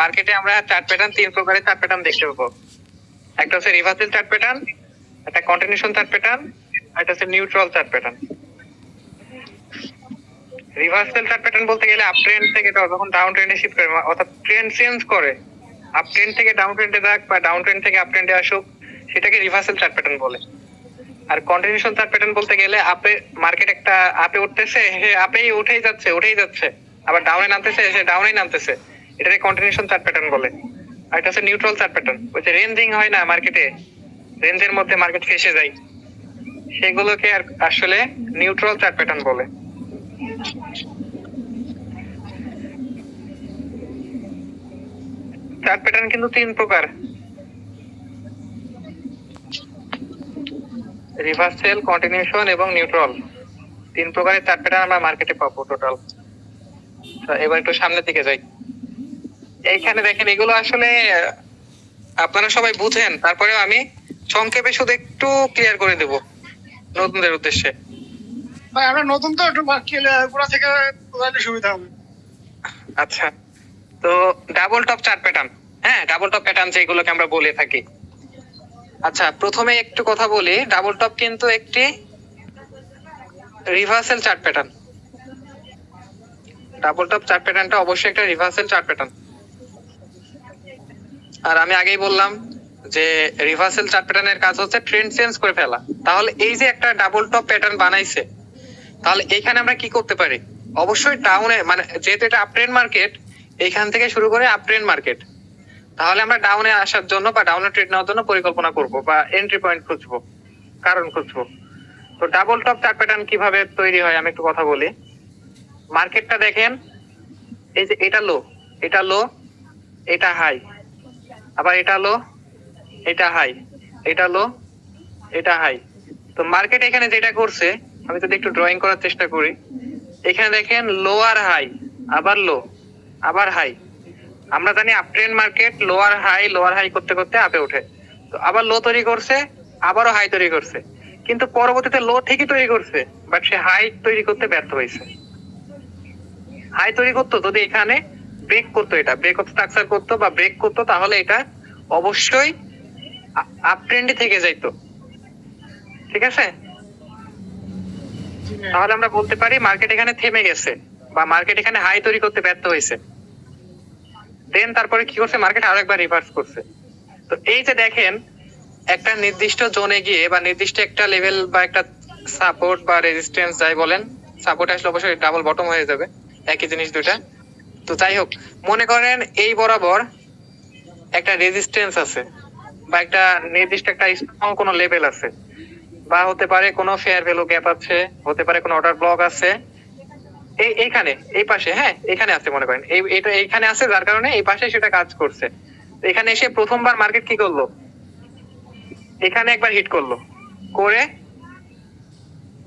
মার্কেটে আমরা chart pattern তিন প্রকারের চার্ট প্যাটার্ন দেখতে পাবো। একটা হচ্ছে রিভার্সাল চার্ট প্যাটার্ন একটা কন্টিনিউশন চার্ট প্যাটার্ন আর একটা হচ্ছে neutral chart pattern reversal chart pattern বলতে গেলে আপ ট্রেন্ড থেকে যখন ডাউন ট্রেন্ডে শিফট করে অর্থাৎ ট্রেন্ড চেঞ্জ করে আপ ট্রেন্ড থেকে ডাউন ট্রেন্ডে যাক বা ডাউন ট্রেন্ড থেকে আপ ট্রেন্ডে আসুক, সেটাকে রিভার্সাল চার্ট প্যাটার্ন বলে। আর কন্টিনিউশন চার্ট প্যাটার্ন বলতে গেলে আপে মার্কেট একটা আপে উঠতেছে আপেই উঠেই যাচ্ছে উঠেই যাচ্ছে। আবার ডাউনে নামতেছে, সে ডাউনেই নামতেছে। এটাকে কন্টিনিউশন চার্ট প্যাটার্ন বলে। আর এটা হচ্ছে নিউট্রাল চার্ট প্যাটার্ন ওই যে রেঞ্জিং হয় না মার্কেটে রেঞ্জের মধ্যে মার্কেট ফেসে যায়। সেগুলোকে আর আসলে নিউট্রাল চার্ট প্যাটার্ন বলে। চার্ট প্যাটার্ন কিন্তু তিন প্রকার। রিভার্সেল কন্টিনিউশন এবং নিউট্রাল তিন প্রকারের চার্ট প্যাটার্ন আমরা মার্কেটে পাবো টোটাল এবার একটু সামনের দিকে যাই। এইখানে দেখেন এগুলো আসলে আপনারা সবাই বুঝেন তারপরেও আমি সংক্ষেপে শুধু একটু ক্লিয়ার করে দেব নতুনদের উদ্দেশ্যে। ভাই আমরা নতুন তো একটু পুরা থেকে সুবিধা হবে। আচ্ছা তো ডাবল টপ চার্ট প্যাটার্ন হ্যাঁ ডাবল টপ প্যাটার্ন যেগুলোকে আমরা বলে থাকি। আচ্ছা প্রথমে একটু কথা বলি ডাবল টপ কিন্তু একটি reversal chart pattern double top chart প্যাটার্নটা অবশ্যই একটা রিভার্সাল চার্ট প্যাটার্ন আর আমি আগেই বললাম যে রিভার্সাল চার্ট প্যাটার্নের কাজ হচ্ছে ট্রেন্ড চেঞ্জ করে ফেলা। তাহলে এই যে একটা ডাবল টপ প্যাটার্ন বানাইছে, তাহলে এখানে আমরা কি করতে পারি? অবশ্যই ডাউনে মানে যেহেতু এটা আপট্রেন্ড মার্কেট এইখান থেকে শুরু করে আপট্রেন্ড মার্কেট তাহলে আমরা ডাউনে আসার জন্য বা ডাউনে ট্রেড নেওয়ার জন্য পরিকল্পনা করব বা এন্ট্রি পয়েন্ট খুঁজবো, কারণ খুঁজবো। তো ডাবল টপ চার্ট প্যাটার্ন কীভাবে তৈরি হয় আমি একটু কথা বলি। মার্কেটটা দেখেন, এই যে এটা লো এটা লো এটা হাই আবার এটা লো এটা হাই এটা লো এটা হাই তো মার্কেট এখানে যেটা করছে, আমি যদি একটু ড্রয়িং করার চেষ্টা করি, এখানে দেখেন লোয়ার হাই আবার লো আবার হাই আমরা জানি uptrend market lower high lower high করতে করতে আপে ওঠে। তো আবার লো তৈরি করছে, আবারও হাই তৈরি করছে। কিন্তু পরবর্তীতে লো ঠিকই তৈরি করছে বাট সে হাই তৈরি করতে ব্যর্থ হয়েছে। হাই তৈরি করতো যদি এখানে ব্রেক করতো এটা। ব্রেক অফ স্ট্রাকচার করতো বা ব্রেক করতো তাহলে এটা অবশ্যই আপ ট্রেন্ডে থেকে যাইতো। ঠিক আছে? তাহলে আমরা বলতে পারি মার্কেট এখানে থেমে গেছে বা মার্কেট এখানে হাই তৈরি করতে ব্যর্থ হয়েছে। দেন তারপরে কি করছে? মার্কেট আরও একবার রিভার্স করছে। তো এই যে দেখেন একটা নির্দিষ্ট জোনে গিয়ে বা নির্দিষ্ট একটা লেভেল বা একটা সাপোর্ট বা রেজিস্ট্যান্স যাই বলেন সাপোর্ট আসলে অবশ্যই ডাবল বটম হয়ে যাবে। একই জিনিস দুটা তো যাই হোক, মনে করেন এই বরাবর একটা রেজিস্ট্যান্স আছে বা একটা নির্দিষ্ট একটা স্ট্রং কোনো লেভেল আছে বা হতে পারে কোনো ফেয়ার ভ্যালু গ্যাপ আছে, হতে পারে কোনো অর্ডার ব্লক আছে। এই এইখানে, এই পাশে হ্যাঁ এখানে আছে মনে করেন। এই, এটা এইখানে আছে যার কারণে এই পাশে সেটা কাজ করছে। এখানে এসে প্রথমবার মার্কেট কি করল? এখানে একবার হিট করল। করে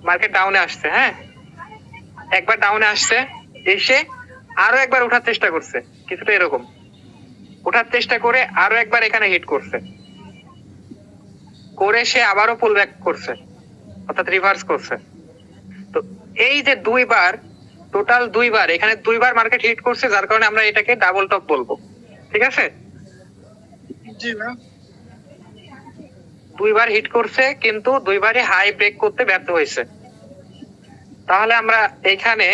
মার্কেট ডাউনে আসছে হ্যাঁ? একবার ডাউনে আসছে, এসে আরও একবার ওঠার চেষ্টা করছে। কিছুটা এরকম। ওঠার চেষ্টা করে আরও একবার এখানে হিট করছে। করে সে আবারও পুল ব্যাক করছে। অর্থাৎ রিভার্স করছে। তো এই যে দুইবার টোটাল দুইবার এখানে দুইবার মার্কেট হিট করছে যার কারণে আমরা এটাকে ডাবল টপ বলব। ঠিক আছে? জি দুইবার হিট করছে কিন্তু দুইবারই হাই ব্রেক করতে ব্যর্থ হয়েছে। তাহলে আমরা এখানে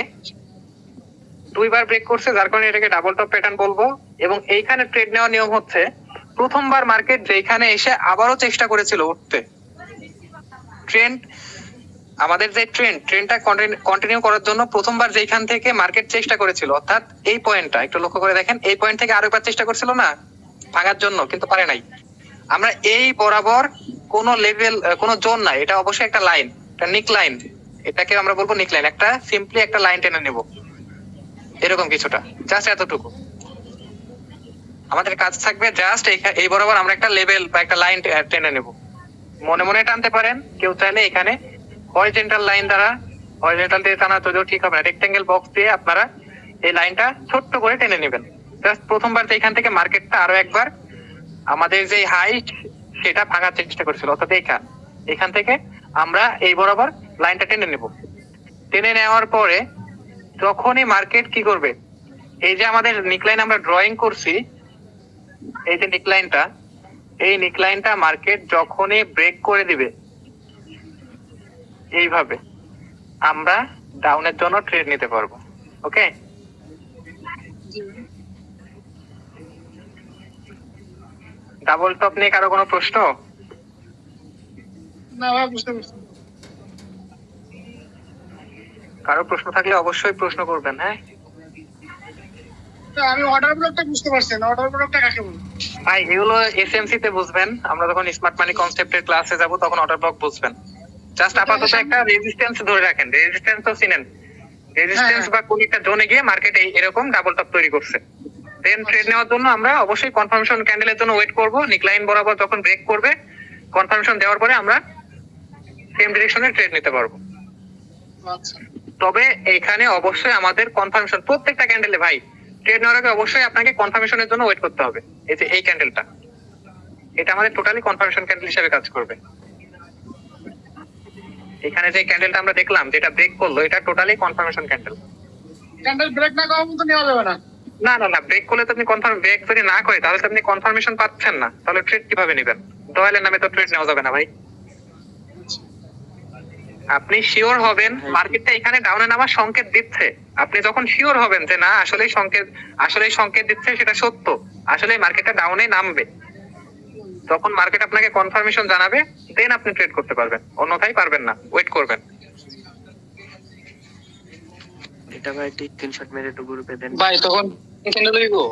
দুইবার ব্রেক করছে, যার কারণে এটাকে ডাবল টপ প্যাটার্ন বলব। এবং এইখানে ট্রেড নেওয়ার নিয়ম হচ্ছে, প্রথমবার মার্কেট যেখানে এসে আবারও চেষ্টা করেছিল উঠতে। ট্রেন্ড আমাদের যে ট্রেন্ড ট্রেন্ডটা কন্টিনিউ করার জন্য প্রথমবার যেখান থেকে মার্কেট চেষ্টা করেছিল, অর্থাৎ এই পয়েন্টটা একটু লক্ষ্য করে দেখেন, এই পয়েন্ট থেকে আরেকবার চেষ্টা করছিল না? ভাঙার জন্য, কিন্তু পারে নাই। আমরা এই বরাবর কোন লেভেল কোন জোন নাই, এটা অবশ্যই একটা লাইন একটা নিক লাইন এটাকে আমরা বলব নিক লাইন একটা সিম্পলি একটা লাইন টেনে নেব। এরকম কিছুটা জাস্ট এতটুকু। আমাদের কাজ থাকবে জাস্ট এই বরাবর আমরা একটা লেভেল বা একটা লাইন টেনে নেব। মনে মনে টানতে পারেন, কেউ চাইলে এখানে হরিজেন্টাল লাইন দ্বারা হরিজেন্টাল দিয়ে টানা তৈরিও ঠিক হবে না। রেক্টেঙ্গেল বক্স দিয়ে আপনারা এই লাইনটা ছোট্ট করে টেনে নেবেন। জাস্ট প্রথমবার যে এখান থেকে মার্কেটটা আরও একবার আমাদের যে হাইট সেটা ভাঙার চেষ্টা করেছিল। অর্থাৎ এখান এখান থেকে আমরা এই বরাবর লাইনটা টেনে নেব। টেনে নেওয়ার পরে যখনই মার্কেট কি করবে? এই যে আমাদের নিকলাইন আমরা ড্রয়িং করছি এই যে নিকলাইনটা এই নিকলাইনটা মার্কেট যখনই ব্রেক করে দিবে এইভাবে আমরা ডাউনের জন্য ট্রেড নিতে পারব ওকে ডাবল টপ নিয়ে কারও কোনো প্রশ্ন? না বুঝতে পারছি কারও প্রশ্ন থাকলে অবশ্যই প্রশ্ন করবেন হ্যাঁ? তো আমি অর্ডার ব্লকটা বুঝতে পারছি না অর্ডার ব্লকটা কাকে বলে ভাই এগুলো এসএমসি তে বুঝবেন। আমরা যখন স্মার্ট মানি কনসেপ্টের ক্লাসে যাব তখন অর্ডার ব্লক বুঝবেন। জাস্ট আপাতত একটা রেজিস্ট্যান্স ধরে রাখেন। রেজিস্ট্যান্স তো চিনেন। রেজিস্ট্যান্স হ্যাঁ। বা কোন একটা জোনে গিয়ে মার্কেট এরকম ডাবল টপ তৈরি করছে। দেন ট্রেড নেওয়ার জন্য আমরা অবশ্যই কনফার্মেশন ক্যান্ডেলের জন্য ওয়েট করব। নিকলাইন বরাবর যখন ব্রেক করবে কনফার্মেশন দেওয়ার পরে আমরা সেম ডিরেকশনে ট্রেড নিতে পারব। আচ্ছা। তবে এখানে অবশ্যই আমাদের কনফার্মেশন প্রত্যেকটা ক্যান্ডেলে ভাই ট্রেড নেওয়ার আগে অবশ্যই আপনাকে কনফার্মেশনের জন্য ওয়েট করতে হবে। এই যে এই ক্যান্ডেলটা এটা আমাদের টোটালি কনফার্মেশন ক্যান্ডেল হিসেবে কাজ করবে। এখানে যে ক্যান্ডেলটা আমরা দেখলাম যেটা ব্রেক করল এটা totally confirmation candle candle break না করা পর্যন্ত নেওয়া যাবে না। না না না ব্রেক করলে তো আপনি কনফার্ম ব্রেক যদি না করে তাহলে তো আপনি কনফার্মেশন পাচ্ছেন না। তাহলে ট্রেড কীভাবে নেবেন? দয়ালের নামে তো ট্রেড নেওয়া যাবে না ভাই। আপনি শিওর হবেন মার্কেটটা এখানে ডাউনে নামার সংকেত দিচ্ছে। আপনি যখন শিওর হবেন যে না আসলে সংকেত আসলে সংকেত দিচ্ছে সেটা সত্য। আসলে মার্কেটটা ডাউনে নামবে। তখন মার্কেট আপনাকে কনফার্মেশন জানাবে দেন আপনি ট্রেড করতে পারবেন। অন্যথায় পারবেন না ওয়েট করবেন। এটা ভাই স্ক্রিনশট মেরে একটু গ্রুপে দেন। ভাই তখন এখানে লইবো?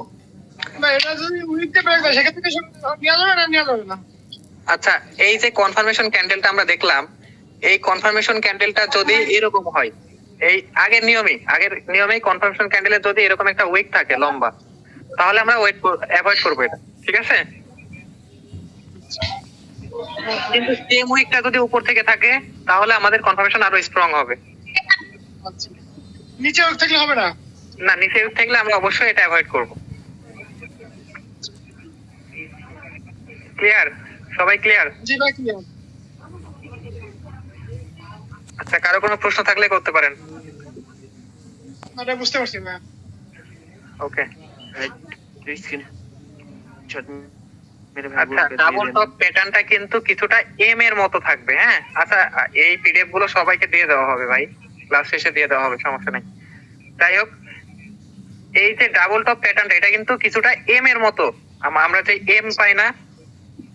না এটা যদি উইকতে ব্রেক সেক্ষেত্রে সব যাবে না নেওয়া যাবে না? আচ্ছা এই যে কনফার্মেশন ক্যান্ডেলটা আমরা দেখলাম এই কনফার্মেশন ক্যান্ডেলটা যদি এরকম হয় এই আগের নিয়মে আগের নিয়মেই কনফার্মেশন ক্যান্ডেলের যদি এরকম একটা উইক থাকে লম্বা তাহলে আমরা ওয়েট অ্যাভয়েড করব এটা ঠিক আছে? কিন্তু সেম উইকটা যদি উপর থেকে থাকে তাহলে আমাদের কনফার্মেশন আরও স্ট্রং হবে। নিচে উইক থাকলে হবে না? না নিচে week থাকলে আমরা অবশ্যই এটা অ্যাভয়েড করব। ক্লিয়ার সবাই ক্লিয়ার জি ভাই ক্লিয়ার আচ্ছা কারও কোনো প্রশ্ন থাকলে করতে পারেন। এটা বুঝতে পারছি ভাই ওকে। আচ্ছা ডাবল টপ প্যাটার্নটা কিন্তু কিছুটা এম এর মতো থাকবে হ্যাঁ? আচ্ছা এই পিডিএফগুলো সবাইকে দিয়ে দেওয়া হবে ভাই। ক্লাস শেষে দিয়ে দেওয়া হবে সমস্যা নেই। যাই হোক এই যে ডাবল টপ প্যাটার্নটা এটা কিন্তু কিছুটা এম এর মতো। আমরা যে এম পাই না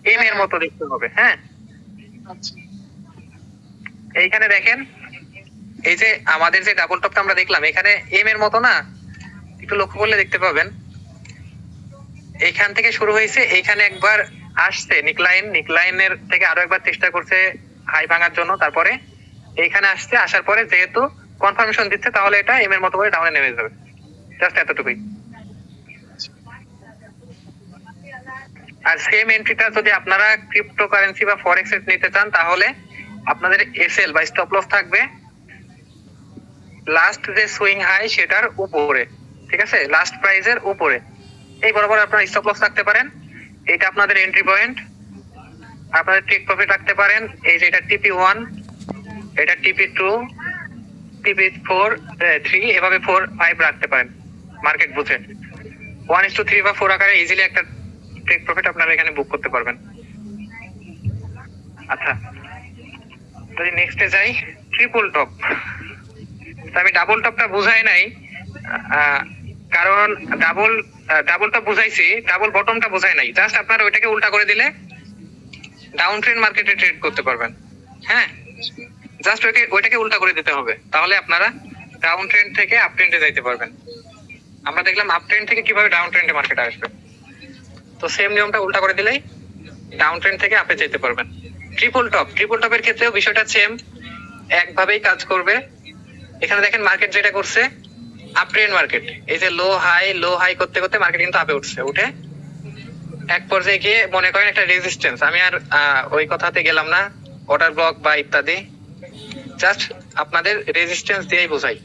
এম এর মতো দেখতে হবে হ্যাঁ? আচ্ছা। এইখানে দেখেন, এই যে আমাদের যে ডাবল টপটা আমরা দেখলাম, এখানে এম এর মতো না? একটু লক্ষ্য করলে দেখতে পাবেন। এইখান থেকে শুরু হয়েছে এইখানে একবার আসছে নিকলাইন নিকলাইনের থেকে আরও একবার চেষ্টা করছে হাই ভাঙার জন্য। তারপরে এইখানে আসছে, আসার পরে যেহেতু কনফার্মেশন দিচ্ছে, তাহলে এটা এম এর মতো করে ডাউনে নেমে যাবে। জাস্ট এতটুকুই। আর সেম এন্ট্রিটা যদি আপনারা ক্রিপ্টোকারেন্সি বা ফরেক্স নিতে চান, তাহলে আপনাদের এসএল বা স্টপ লস থাকবে। লাস্ট যে সুইং হাই সেটার উপরে, ঠিক আছে? লাস্ট প্রাইজের উপরে। এই বরাবর আপনারা স্টপ লস রাখতে পারেন। এটা আপনাদের এন্ট্রি পয়েন্ট আপনাদের টেক প্রফিট রাখতে পারেন। এই যে এটা টিপি ওয়ান এটা TP two TP four three এভাবে ফোর ফাইভ রাখতে পারেন মার্কেট বুঝে ওয়ান ইস টু থ্রি বা ফোর আকারে ইজিলি একটা টেক প্রফিট আপনারা এখানে বুক করতে পারবেন। আচ্ছা। যদি নেক্সটে যাই ট্রিপল টপ আমি ডাবল টপটা বুঝাই নাই। কারণ ডাবল ডাবল টপ বুঝাইছি ডাবল বটমটা বুঝাই নাই। জাস্ট আপনারা ওইটাকে উল্টা করে দিলে ডাউন ট্রেন্ড মার্কেটে ট্রেড করতে পারবেন। হ্যাঁ? জাস্ট ওইকে, ওইটাকে উল্টা করে দিতে হবে। তাহলে আপনারা ডাউন ট্রেন্ড থেকে আপ ট্রেন্ডে যাইতে পারবেন। আমরা দেখলাম আপ ট্রেন্ড থেকে কীভাবে ডাউন ট্রেন্ডে মার্কেটে আসবে। তো সেম নিয়মটা উল্টা করে দিলেই ডাউন ট্রেন্ড থেকে আপে যেতে পারবেন। ট্রিপল টপ ট্রিপল টপের ক্ষেত্রেও বিষয়টা সেম একভাবেই কাজ করবে। এখানে দেখেন মার্কেট যেটা করছে আপ মার্কেট এই যে লো হাই লো হাই করতে করতে মার্কেট কিন্তু আপে উঠছে, উঠে এক পর্যায়ে গিয়ে মনে করেন একটা রেজিস্ট্যান্স আমি আর ওই কথাতে গেলাম না অর্ডার ব্লক বা ইত্যাদি। জাস্ট আপনাদের রেজিস্ট্যান্স দিয়েই বোঝাই।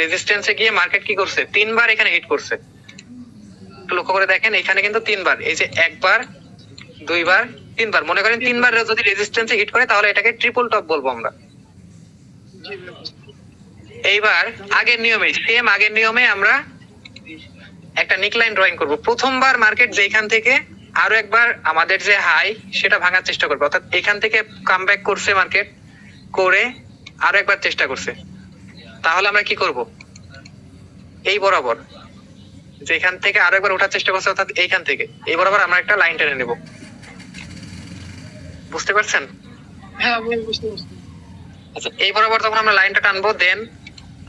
রেজিস্ট্যান্সে গিয়ে মার্কেট কি করছে? তিনবার এখানে হিট করছে। লক্ষ্য করে দেখেন, এখানে কিন্তু তিনবার। এই যে একবার, দুইবার তিনবার। মনে করেন তিনবার যদি রেজিস্ট্যান্সে হিট করে, তাহলে এটাকে ট্রিপল টপ বলব আমরা। এইবার আগের নিয়মে সেম আগের নিয়মে আমরা একটা নিকলাইন ড্রয়িং করব। প্রথমবার মার্কেট যেখান থেকে আরও একবার আমাদের যে হাই সেটা ভাঙার চেষ্টা করবে। অর্থাৎ এখান থেকে কাম করছে মার্কেট করে আরও একবার চেষ্টা করছে। তাহলে আমরা কি করব? এই বরাবর। যেখান থেকে আরও একবার ওঠার চেষ্টা করছে, অর্থাৎ এইখান থেকে। এই বরাবর আমরা একটা লাইন টেনে নেব। বুঝতে পারছেন? হ্যাঁ আচ্ছা এই বরাবর যখন আমরা লাইনটা টানবো দেন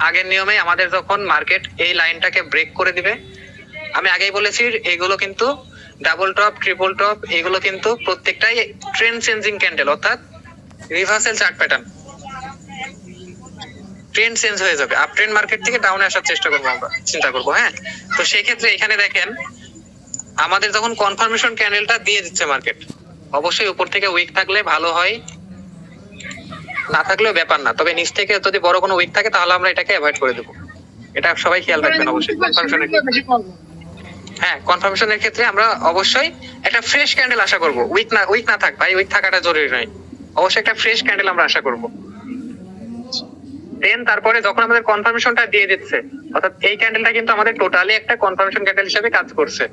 আগের নিয়মে আমাদের যখন মার্কেট এই লাইনটাকে ব্রেক করে দিবে আমি আগেই বলেছি এগুলো কিন্তু ডাবল টপ ট্রিপল টপ এগুলো কিন্তু প্রত্যেকটাই ট্রেন চেঞ্জিং ক্যান্ডেল অর্থাৎ reversal chart pattern trend change হয়ে যাবে। আপ ট্রেন্ড মার্কেট থেকে ডাউনে আসার চেষ্টা করব আমরা চিন্তা করব হ্যাঁ? তো সেই ক্ষেত্রে এখানে দেখেন আমাদের যখন কনফার্মেশন ক্যান্ডেলটা দিয়ে দিচ্ছে মার্কেট অবশ্যই উপর থেকে উইক থাকলে ভালো হয়। না থাকলেও ব্যাপার না তবে নিচ থেকে যদি বড় কোনো উইক থাকে তাহলে আমরা এটাকে অ্যাভয়েড করে দেবো। এটা সবাই খেয়াল রাখবেন অবশ্যই কনফার্মেশনের হ্যাঁ কনফার্মেশনের ক্ষেত্রে আমরা অবশ্যই একটা ফ্রেশ ক্যান্ডেল আশা করব। উইক না উইক না থাক ভাই উইক থাকাটা জরুরি নয়। অবশ্যই একটা ফ্রেশ ক্যান্ডেল আমরা আশা করব। দেন তারপরে যখন আমাদের কনফার্মেশনটা দিয়ে দিচ্ছে অর্থাৎ এই ক্যান্ডেলটা কিন্তু আমাদের টোটালি একটা কনফার্মেশন ক্যান্ডেল হিসেবে কাজ করছে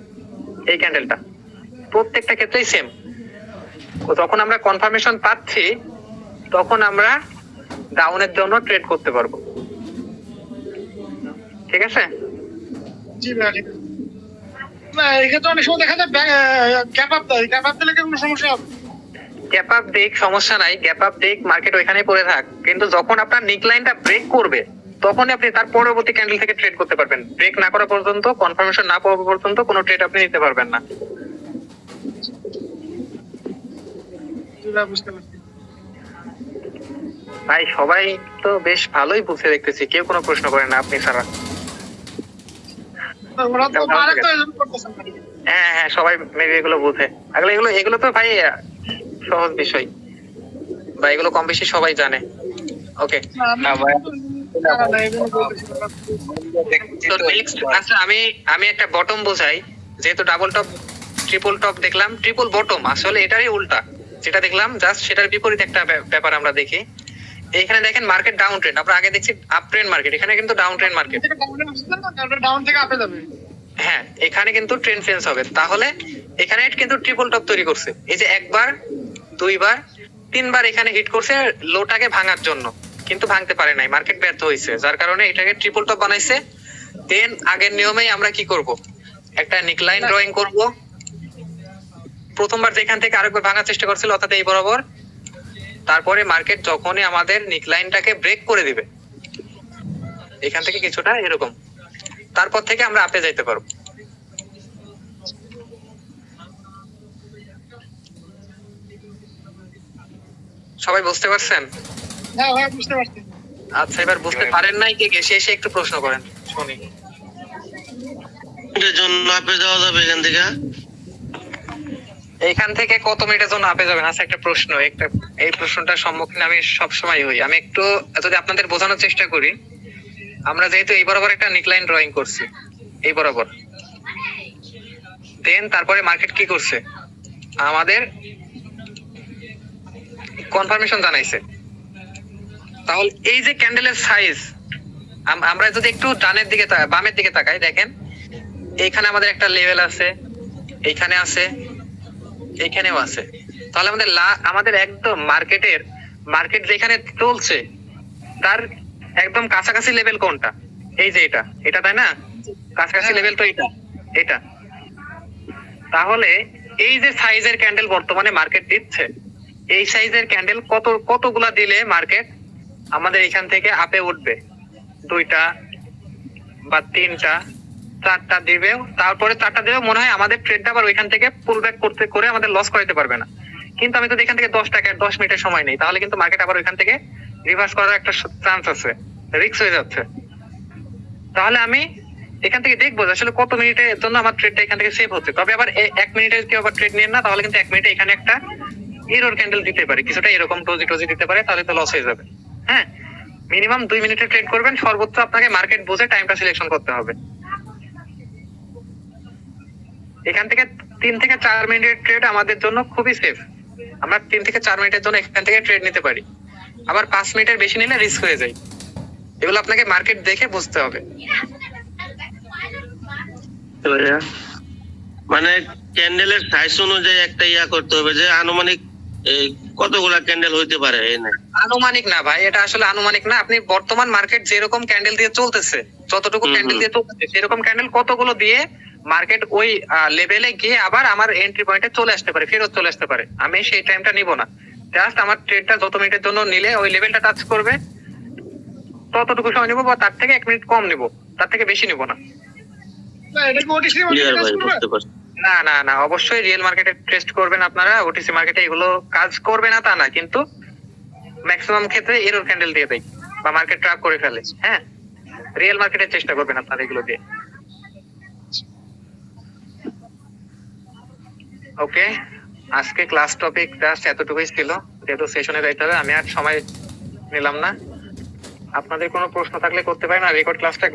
এই ক্যান্ডেলটা প্রত্যেকটা ক্ষেত্রেই সেম যখন আমরা কনফার্মেশন পাচ্ছি তখন আমরা ডাউনের জন্য ট্রেড করতে পারব। ঠিক আছে? জি ভাই না এখানে অনেক সময় দেখা যায় গ্যাপ আপ দেয়। গ্যাপ আপ দিলে কোনো সমস্যা হবে? গ্যাপ আপ দেখ সমস্যা নাই। গ্যাপ আপ দেখ মার্কেট ওইখানে পড়ে থাক। কিন্তু যখন আপনার ব্রেক করবে তখনই আপনি তার পরবর্তী ক্যান্ডেল থেকে ট্রেড করতে পারবেন। ব্রেক না করা পর্যন্ত কনফার্মেশন না পাওয়া পর্যন্ত কোনো ট্রেড আপনি নিতে পারবেন না জি ভাই বুঝতে পারছি। ভাই সবাই তো বেশ ভালোই বুঝে দেখতেছি। কেউ কোনো প্রশ্ন করেন না আপনি ছাড়া। হ্যাঁ হ্যাঁ সবাই মেবি এগুলো বুঝে। আসলে এগুলো এগুলো তো ভাই সহজ বিষয়। বা এগুলো কম বেশি সবাই জানে। ওকে। তো নেক্সট আচ্ছা আমি আমি একটা বটম বোঝাই। যেহেতু ডাবল টপ ট্রিপল টপ দেখলাম ট্রিপল বটম আসলে এটারই উল্টা। যেটা দেখলাম জাস্ট সেটার বিপরীত একটা ব্যাপার আমরা দেখি। এইখানে দেখেন মার্কেট ডাউন ট্রেন্ড আমরা আগে দেখছি আপ ট্রেন্ড মার্কেট এখানে কিন্তু ডাউন ট্রেন্ড মার্কেট ডাউনে থেকে আপে যাবে। হ্যাঁ এখানে কিন্তু ট্রেন্ড চেঞ্জ হবে। তাহলে এখানে কিন্তু ট্রিপল টপ তৈরি করছে। এই যে একবার দুইবার তিনবার এখানে হিট করছে লোটাকে ভাঙার জন্য। কিন্তু ভাঙতে পারে নাই মার্কেট ব্যর্থ হয়েছে যার কারণে এটাকে ট্রিপল টপ বানাইছে। দেন আগের নিয়মেই আমরা কি করব? একটা নিকলাইন ড্রয়িং করব। প্রথমবার যেখান থেকে আরেকবার ভাঙার চেষ্টা করছিল অর্থাৎ এই বরাবর তারপরে মার্কেট যখনই আমাদের নিকলাইনটাকে ব্রেক করে দিবে এখান থেকে কিছুটা এরকম। তারপর থেকে আমরা আপে যাইতে পারব। সবাই বুঝতে পারছেন? হ্যাঁ পারছি। আচ্ছা এবার বুঝতে পারেন নাই কে কে শেষে একটু প্রশ্ন করেন। শুনি। জন্য আপে যাওয়া যাবে এখান থেকে? এইখান থেকে কত মিনিটের জন্য আপে যাবেন? আচ্ছা একটা প্রশ্ন, একটা, এই প্রশ্নটার সম্মুখীন আমি সবসময় হই। আমি একটু, যদি আপনাদের বোঝানোর চেষ্টা করি, আমরা যেহেতু এই বরাবর একটা নিকলাইন ড্রয়িং করছি, এই বরাবর। দেন তারপরে মার্কেট কি করছে? আমাদের কনফার্মেশন জানাইছে। তাহলে এই যে ক্যান্ডেলের সাইজ আমরা যদি একটু ডানের দিকে বামের দিকে তাকাই, দেখেন, এইখানে আমাদের একটা লেভেল আছে, এইখানে আছে এইখানেও আছে। তাহলে আমাদের আমাদের একদম মার্কেটের মার্কেট যেখানে চলছে, তার একদম কাছাকাছি লেভেল কোনটা? এই যে এটা। এটা তাই না? কাছাকাছি লেভেল তো এটা। এটা। তাহলে এই যে সাইজের ক্যান্ডেল বর্তমানে মার্কেট দিচ্ছে, এই সাইজের ক্যান্ডেল কত কতগুলা দিলে মার্কেট আমাদের এখান থেকে আপে উঠবে? দুইটা বা তিনটা চারটা দিবেও তারপরে চারটা দিলেও মনে হয় আমাদের ট্রেডটা আবার ওইখান থেকে পুল ব্যাক করতে করে আমাদের লস করাতে পারবে না। কিন্তু আমি যদি এখান থেকে দশ টাকা, দশ মিনিটের সময় নেই। তাহলে কিন্তু মার্কেট আবার ওইখান থেকে রিভার্স করার একটা চান্স আছে। রিস্ক হয়ে যাচ্ছে। তাহলে আমি এখান থেকে দেখব আসলে কত মিনিটের জন্য আমার ট্রেডটা এখান থেকে সেভ হচ্ছে। তবে আবার এক মিনিটের কেউ আবার ট্রেড নিয়ে না, তাহলে কিন্তু এক মিনিটে এখানে একটা এরর ক্যান্ডেল দিতে পারে। কিছুটা এরকম টোজি টোজি দিতে পারে, তাহলে তো লস হয়ে যাবে। হ্যাঁ মিনিমাম দুই মিনিটে ট্রেড করবেন। সর্বোচ্চ আপনাকে মার্কেট বুঝে টাইমটা সিলেকশন করতে হবে। এখান থেকে তিন থেকে চার মিনিটের ট্রেড আমাদের জন্য খুবই সেফ আমরা তিন থেকে চার মিনিটের জন্য এখান থেকে ট্রেড নিতে পারি। আবার পাঁচ মিনিটের বেশি নিলে রিস্ক হয়ে যায়। এগুলো আপনাকে মার্কেট দেখে বুঝতে হবে। মানে ক্যান্ডেলের সাইজ অনুযায়ী একটা ইয়া করতে হবে যে আনুমানিক কতগুলা ক্যান্ডেল হইতে পারে না আনুমানিক না ভাই এটা আসলে আনুমানিক না। আপনি বর্তমান মার্কেট যেরকম ক্যান্ডেল দিয়ে চলতেছে যতটুকু ক্যান্ডেল দিয়ে চলতেছে সেরকম ক্যান্ডেল কতগুলো দিয়ে মার্কেট ওই লেভেলে গিয়ে আবার আমার এন্ট্রি পয়েন্টে চলে আসতে পারে ফেরত চলে আসতে পারে। আমি সেই টাইমটা নিব না। জাস্ট আমার ট্রেডটা যত মিনিটের জন্য নিলে ওই লেভেলটা টাচ করবে। ততটুকু সময় নিবো বা তার থেকে এক মিনিট কম নিব। তার থেকে বেশি নিব না। না না না না অবশ্যই রিয়েল মার্কেটে টেস্ট করবেন আপনারা। ওটিসি মার্কেটে এগুলো কাজ করবে না তা না কিন্তু ম্যাক্সিমাম ক্ষেত্রে এরর ক্যান্ডেল দিয়ে দেয় বা মার্কেট ট্র্যাপ করে ফেলে। হ্যাঁ রিয়েল মার্কেটে চেষ্টা করবেন আপনারা এগুলো দিয়ে। ওকে? আজকে ক্লাস টপিক জাস্ট এতটুকুই ছিল। যেহেতু সেশনে যাইতে হবে, আমি আর সময় নিলাম না। আপনাদের কোনো প্রশ্ন থাকলে করতে পারেন, আর রেকর্ড ক্লাসটা